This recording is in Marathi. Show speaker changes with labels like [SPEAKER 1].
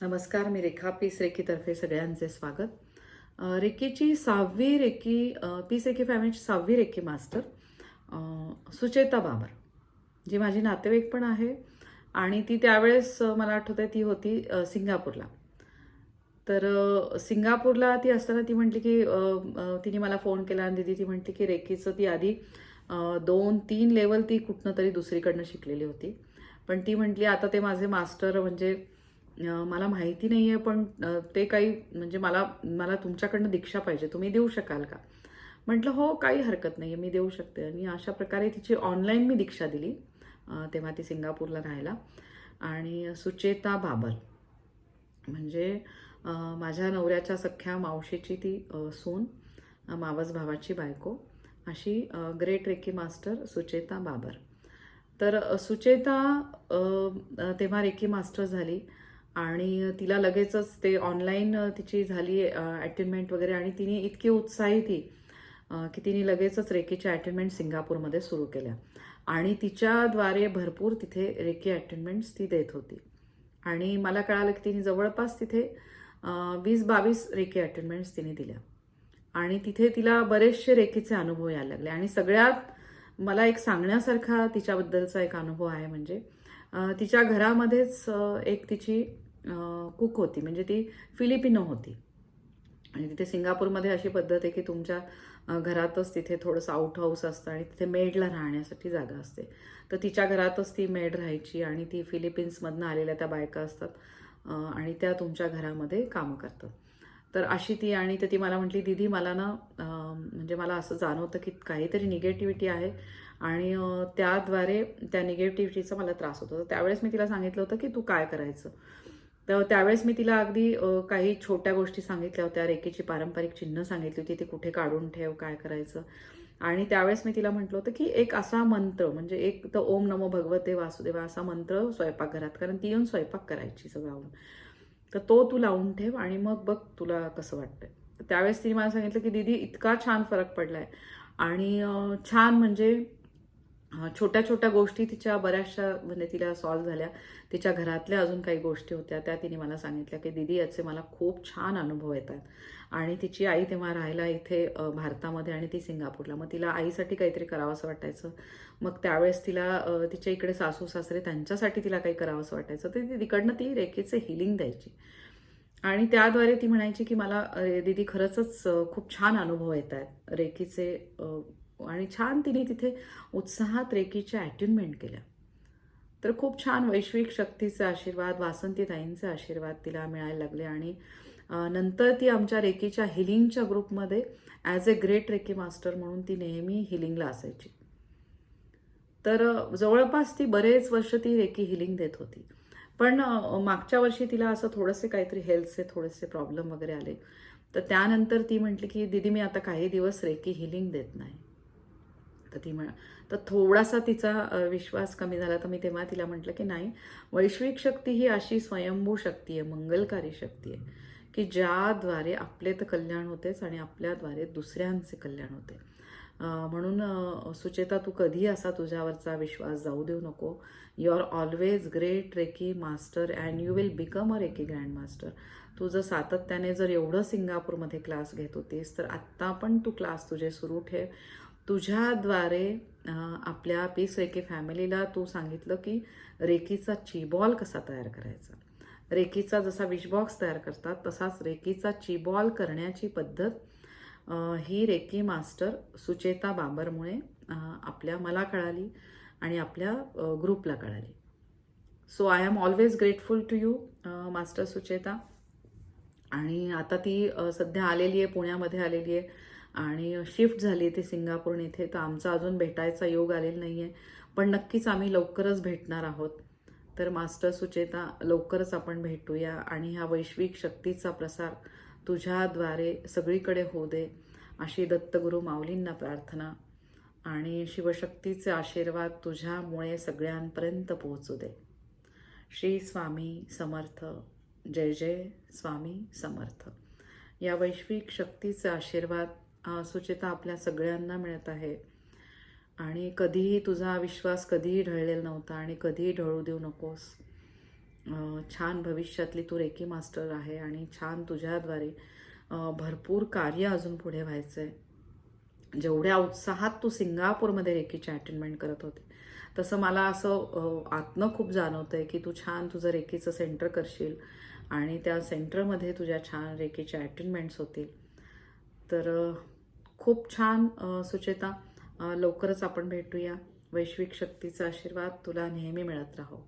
[SPEAKER 1] नमस्कार मी रेखा पीस रेखीतर्फे सगळ्यांचे स्वागत. रेखीची सहावी रेखी पीस रेखी फॅमिलीची सहावी रेखी मास्टर सुचेता बाबर जी माझी नातेवाईक पण आहे आणि ती त्यावेळेस मला आठवत आहे ती होती सिंगापूरला. तर सिंगापूरला ती असताना ती म्हटली की तिने मला फोन केला आणि दिदी ती म्हटली की रेखीचं ती आधी दोन तीन लेवल ती कुठनं तरी दुसरीकडनं शिकलेली होती. पण ती म्हटली आता ते माझे मास्टर म्हणजे मला माहिती नाही आहे पण ते काही म्हणजे मला मला तुमच्याकडनं दीक्षा पाहिजे. तुम्ही देऊ शकाल का? म्हटलं हो काही हरकत नाही आहे मी देऊ शकते. आणि अशा प्रकारे तिची ऑनलाईन मी दीक्षा दिली तेव्हा ती सिंगापूरला राहायला. आणि सुचेता बाबर म्हणजे माझ्या नवऱ्याच्या सख्ख्या मावशीची ती सून मावस भावाची बायको अशी great Reiki master Sucheta Babar. तर सुचेता तेव्हा रेकी मास्टर झाली. आणि तिला लगेचच ते ऑनलाईन तिची झाली अटेंडमेंट वगैरे आणि तिने इतकी उत्साही ती की तिने लगेचच रेकीच्या अटेंडमेंट सिंगापूरमध्ये सुरू केल्या. आणि तिच्याद्वारे भरपूर तिथे रेकी अटेंडमेंट्स ती देत होती. आणि मला कळालं की तिने जवळपास तिथे वीस बावीस रेकी अटेंडमेंट्स तिने दिल्या. आणि तिथे तिला बरेचसे रेकीचे अनुभव यायला लागले. आणि सगळ्यात मला एक सांगण्यासारखा तिच्याबद्दलचा एक अनुभव आहे म्हणजे तिच्या घरामध्येच एक तिची कुक होती. म्हणजे ती फिलिपिनो होती. आणि तिथे सिंगापूरमध्ये अशी पद्धत आहे की तुमच्या घरातच तिथे थोडंसं आउट हाऊस असतं आणि तिथे मेडला राहण्यासाठी जागा असते. तर तिच्या घरातच ती मेड राहायची आणि ती फिलिपिन्समधनं आलेल्या त्या बायका असतात आणि त्या तुमच्या घरामध्ये कामं करतात. तर अशी ती आणि तर ती मला म्हटली दीदी मला ना म्हणजे मला असं जाणवतं की काहीतरी निगेटिव्हिटी आहे आणि त्याद्वारे त्या निगेटिव्हिटीचा मला त्रास होतो. तर त्यावेळेस मी तिला सांगितलं होतं की तू काय करायचं? तर त्यावेळेस मी तिला अगदी काही छोट्या गोष्टी सांगितल्या होत्या. रेकीची पारंपरिक चिन्ह सांगितली होती. ती कुठे काढून ठेव काय करायचं? आणि त्यावेळेस मी तिला म्हटलं होतं की एक असा मंत्र म्हणजे एक तर ओम नमो भगवते वासुदेवा असा मंत्र स्वयंपाकघरात कारण ती येऊन स्वयंपाक करायची सगळं तर तो तू लावून ठेव आणि मग बघ तुला कसं वाटतंय. त्यावेळेस तिने मला सांगितलं की दीदी इतका छान फरक पडलाय. आणि छान म्हणजे छोट्या छोट्या गोष्टी तिच्या बऱ्याचशा म्हणजे तिला सॉल्व्ह झाल्या. तिच्या घरातल्या अजून काही गोष्टी होत्या त्या तिने मला सांगितल्या की दीदी याचे मला खूप छान अनुभव येतात. आणि तिची आई तेव्हा राहायला इथे भारतामध्ये आणि ती सिंगापूरला. मग तिला आईसाठी काहीतरी करावंसं वाटायचं. मग त्यावेळेस तिला तिच्या इकडे सासू सासरे त्यांच्यासाठी तिला काही करावंसं वाटायचं. तर ती तिकडनं ती रेखेचं हिलिंग द्यायची. आणि त्याद्वारे ती म्हणायची की मला दिदी दीदी खरंच खूप छान अनुभव येत आहेत रेखीचे आणि छान तिने तिथे उत्साहात रेकीच्या अटेंडमेंट केल्या. तर खूप छान वैश्विक शक्तीचा आशीर्वाद वासंतीताईंचा आशीर्वाद तिला मिळायला लागले आणि नंतर ती आमच्या रेकीच्या हिलिंगच्या ग्रुपमध्ये as a great Reiki master म्हणून ती नेहमी हिलिंगला असायची. तर जवळपास ती बरेच वर्ष ती रेकी हिलिंग देत होती. पण मागच्या वर्षी तिला असं थोडंसे काहीतरी हेल्थचे थोडेसे प्रॉब्लेम वगैरे आले. तर त्यानंतर ती म्हटली की दीदी मी आता काही दिवस रेकी हिलिंग देत नाही. तर ती म्हणा. तर थोडासा तिचा विश्वास कमी झाला. तर मी तेव्हा तिला म्हटलं की नाही वैश्विक शक्ती ही अशी स्वयंभू शक्ती आहे मंगलकारी शक्ती आहे की ज्याद्वारे आपले तर कल्याण होतेच आणि आपल्याद्वारे दुसऱ्यांचे कल्याण होते. म्हणून सुचेता तू कधी असा तुझ्यावरचा विश्वास जाऊ देऊ नको. You are always great Reiki master and you will become a Reiki grand master तू जर सातत्याने जर एवढं सिंगापूरमध्ये क्लास घेत होतीस तर आत्ता पण तू क्लास तुझे सुरू ठेव. तुझ्याद्वारे आपल्या पीस रेकी फॅमिलीला तू सांगितलं की रेकीचा चीबॉल कसा तयार करायचा? रेकीचा जसा विशबॉक्स तयार करतात तसाच रेकीचा चीबॉल करण्याची पद्धत ही रेकी मास्टर सुचेता बाबरमुळे आपल्या मला कळाली आणि आपल्या ग्रुपला कळाली. So I am always grateful to you master Sucheta. आणि आता ती सध्या आलेली आहे पुण्यामध्ये आलेली आहे. आणि शिफ्ट झाली ती सिंगापूर इथे तर आमचा अजून भेटायचा योग आलेला नाही आहे पण नक्कीच आम्ही लवकरच भेटणार आहोत. तर मास्टर सुचेता लवकरच आपण भेटूया आणि ह्या वैश्विक शक्तीचा प्रसार तुझ्याद्वारे सगळीकडे होऊ दे अशी दत्तगुरू माऊलींना प्रार्थना. आणि शिवशक्तीचे आशीर्वाद तुझ्यामुळे सगळ्यांपर्यंत पोहोचू दे. श्री स्वामी समर्थ. जय जय स्वामी समर्थ. या वैश्विक शक्तीचे आशीर्वाद सुचिता आपल्या सगळ्यांना मिळत आहे. आणि कधीही तुझा विश्वास कधीही ढळलेला नव्हता आणि कधीही ढळू देऊ नकोस. छान भविष्यातली तू रेकी मास्टर आहे आणि छान तुझ्याद्वारे भरपूर कार्य अजून पुढे व्हायचं आहे जेवढ्या उत्साहात तू सिंगापूरमध्ये रेकीची अटेंडमेंट करत होते तसं मला असं आत्म आतनं खूप जाणवतं आहे की तू छान तुझं रेकीचं सेंटर करशील आणि त्या सेंटरमध्ये तुझ्या छान रेकीच्या अटेंडमेंट्स होतील. तर खूप छान सुचेता लवकरच आपण भेटूया. वैश्विक शक्तीचा आशीर्वाद तुला नेहमी मिळत राहो.